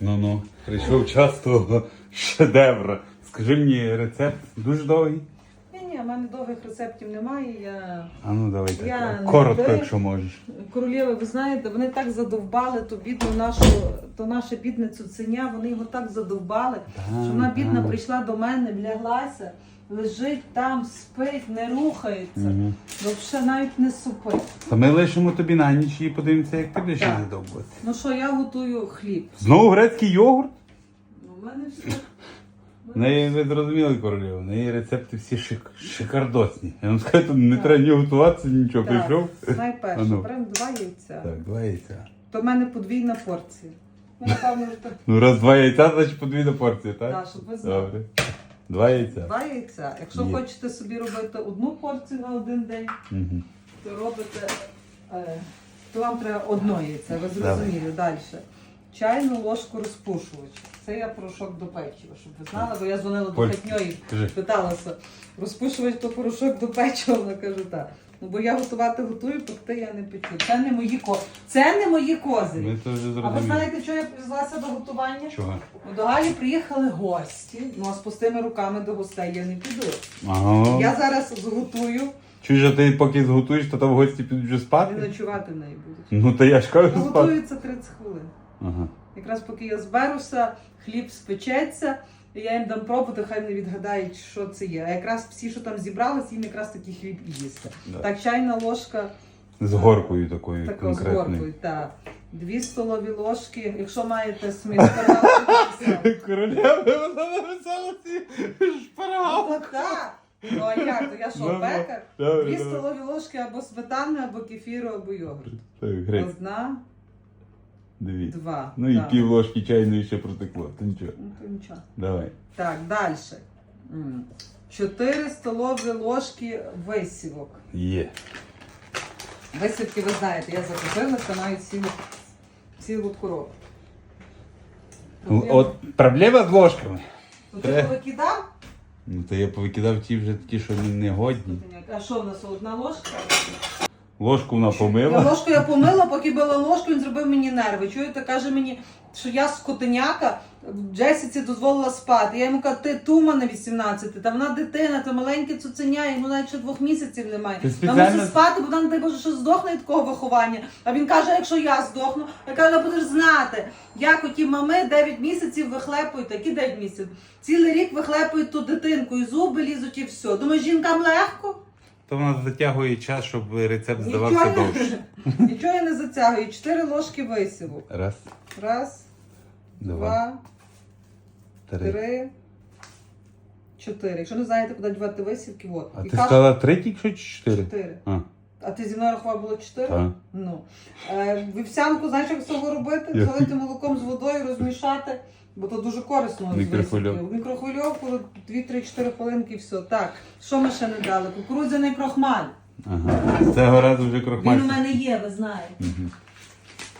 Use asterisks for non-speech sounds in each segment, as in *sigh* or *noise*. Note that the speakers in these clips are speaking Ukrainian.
Ну ну, прийшов час того шедевра. Скажи мені рецепт дуже довгий. Ні, ні, в мене довгих рецептів немає. Я А ну давай так. Я не коротко, якщо можеш. королєви, ви знаєте, вони так задовбали ту бідну нашу, то наше бідне цуценя, вони його так задовбали, що вона бідна прийшла до мене, вляглася, лежить там, спить, не рухається. Угу. Взагалі навіть не супить. Та ми лишимо тобі на ніч і подивимося, як ти будеш Так. не довбати. Ну що, я готую хліб. Знову грецький йогурт? Ну, в мене все. В неї ви зрозуміли королева, в неї рецепти всі шик, шикардосні. Я вам скажу, тут не Так. треба ні готуватися, нічого. Так, Прийшов. найперше, А ну. беремо два яйця. Так, два яйця. То в мене подвійна порція. Ну, напевно, так, Ну раз два яйця, значить подвійна порція, так? да, щоб ви знали. Добре. Два яйця. Два яйця. Якщо Є. хочете собі робити одну порцію на один день, Угу. то робите, е, то вам треба одно яйце, ви зрозуміли далі. Чайну ложку розпушувач. Це я порошок до печива, щоб ви знали, бо я дзвонила до Польський. хатньої, Кажи. питалася, розпушувач то порошок до печива, вона каже, так. Ну бо я готувати готую, пекти я не печу. Це не мої ко... Це не мої козирі. Ми то вже А ви зрозуміли. знаєте, що я привезлася до готування? Чого? Ну, До Галі приїхали гості, ну а з пустими руками до гостей я не піду. Ага. Я зараз зготую, Чуєш, а ти поки зготуєш, то там гості підуть вже і спати? ночувати в неї будуть. Ну та я ж кажу спати. Готується 30 хвилин. Ага. Якраз поки я зберуся, хліб спечеться, і я їм дам пробувати, хай не відгадають, що це є. А якраз всі, що там зібрались, їм якраз такий хліб і їсти. Да. Так, чайна ложка З горкою такою такого з горкою, так. Дві столові ложки, якщо маєте сміт, *laughs* Королева, вона написала ці шпарагал. так. Ну а як? То я що, Добре. пекар? Добре, Дві столові ложки або сметани, або кефіру, або йогурт. Так, Одна, дві. два. Ну і пів ложки чайної ще протекло. То нічого. Ну, то нічого. Давай. Так, далі. Чотири столові ложки висівок. Є. Висівки, ви знаєте, я закупилася навіть цілу, цілу коробку. Ну, От проблема з ложками. То ти повикидав? Ну то я повикидав ті вже ті, що не- не годні. А що в нас одна ложка? Ложку вона Я помила. ложку я помила, поки била ложку, він зробив мені нерви. Чуєте, каже мені, що я скотиняка, Джесіці дозволила спати. Я йому кажу, ти тума на 18, та вона дитина, це маленьке цуценя, йому навіть ще двох місяців немає. Вона спеціально- мусить спати, бо вона, не дай Боже, що здохне від такого виховання. А він каже, якщо я здохну, я кажу, «Ну, будеш знати, як оті мами 9 місяців вихлепують, які 9 місяців. Цілий рік вихлепують ту дитинку, і зуби лізуть, і все. Думаєш, жінкам легко? То вона затягує час, щоб рецепт здавався Нічого, довше. я- *laughs* нічого я не затягую. Чотири ложки висіву. Раз, Раз, два, два, три. три, чотири. Якщо не знаєте, куди дівати висівки, от. А І ти кашу- сказала три тільки що чи чотири? чотири. А, А ти зі мною рахував було чотири? так. Ну. Е, вівсянку, знаєш, як з цього робити? Я- Залити молоком з водою, розмішати, бо то дуже корисно. з Мікрохвильовку. висівкою. Мікрохвильовку 2-3-4 хвилинки і все. Так, що ми ще не дали? Кукурудзяний крохмаль. Ага. Цього разу вже Він у мене є, ви знаєте. Мгм.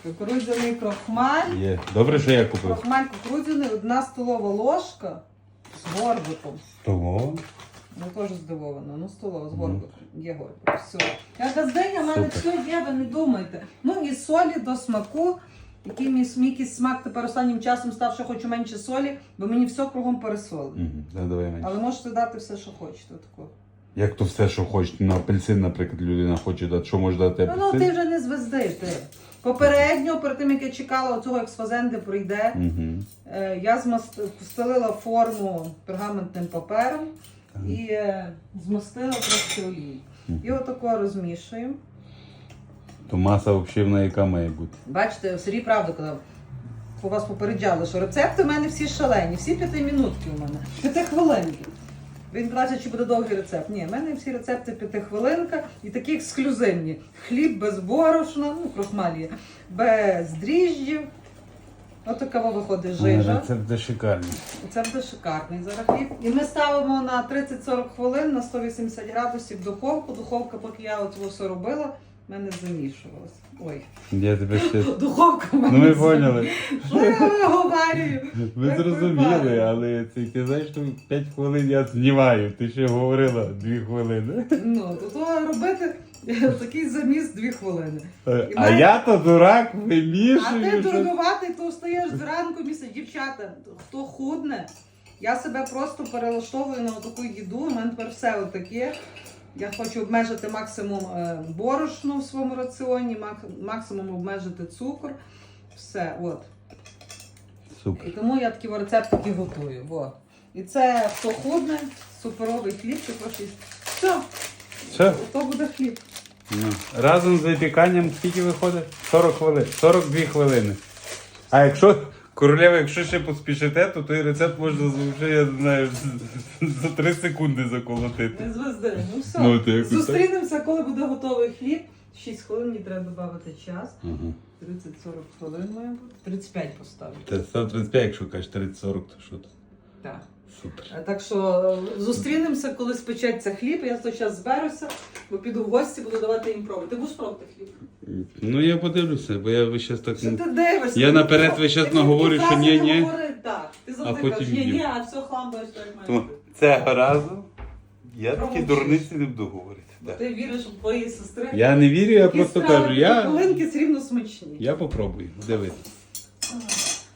Кукурудзяний крохмаль. Є. Добре, що я купив. Крохмаль кукурудзяний, одна столова ложка з горбиком. Того. Ну теж здивована. Ну столова з горбиком. Є горбик. Все. Я газдиня, в мене Супер. все є, ви не думайте. Ну і солі до смаку. Який мій смак, смак тепер останнім часом став, що хочу менше солі, бо мені все кругом пересолено. Мгм. Та. Але можете дати все, що хочете. Тако. Як то все, що хочеш. На апельсин, наприклад, людина хоче дати. Що може дати Ну, ну ти вже не звезди. Ти. Попередньо, перед тим як я чекала оцього, як з фазенди прийде, Угу. Е, Я встелила форму пергаментним папером і е, змастила трошки олії. І отако розмішуємо. То маса взагалі вона яка має бути. Бачите, Сергій правду казав. У вас попереджали, що рецепти у мене всі шалені, всі п'ятимінутки у мене, п'ятихвилинки. Він каже, чи буде довгий рецепт. Ні, в мене всі рецепти п'ятихвилинка і такі ексклюзивні. Хліб без борошна, ну, крохмаль є, без дріжджів. Отакова виходить жижа. Рецепт шикарний. Це буде шикарний зараз хліб. І ми ставимо на 30-40 хвилин на 180 градусів духовку. Духовка, поки я от все робила, в мене замішувалася. Ой, Я тебе ще. *laughs* духовка в мене. Ну ми поняли. Що я виговарюю? Ви зрозуміли, але це ти знаєш, що 5 хвилин я знімаю. Ти ще говорила 2 хвилини. Ну, то, то робити *laughs* Такий заміс дві хвилини. Е, А я то дурак, вимішую. А ти що- дурнуватий, то встаєш зранку місце. Дівчата, хто худне, я себе просто перелаштовую на таку їду. У мене тепер все отаке. Я хочу обмежити максимум е, борошну в своєму раціоні, максимум обмежити цукор. Все, от. Супер. І тому я такі рецептики готую. От. І це хто худне, суперовий хліб, ти просто. Все, Все. то буде хліб. Ну, Разом з випіканням скільки виходить? 40 хвилин. 42 хвилини. А якщо королева, якщо ще поспішите, то той рецепт можна вже, я знаю, за 3 секунди заколотити. Не звезди. Ну все. Ну, то якось так. Зустрінемося, коли буде готовий хліб. 6 хвилин мені треба додати час. Ага. 30-40 хвилин має бути. 35 поставлю. Це 135, якщо кажеш 30-40, то що то? Так. Супер. Е, Так що е, зустрінемося, коли спечеться хліб. Я той час зберуся, бо піду в гості, буду давати їм пробувати. Ти будеш пробувати хліб? Ну я подивлюся, бо я весь час так. Що ти дивишся? Я наперед весь час наговорю, що ні, ні. Так, ти завжди кажеш, ні, ні, а все хламбаєш, так має. Це разу. Я такі дурниці не буду говорити. Ти віриш в твої сестри? Я не вірю, я просто кажу, я, Хвилинки все рівно смачні. я попробую. Дивись. Ага.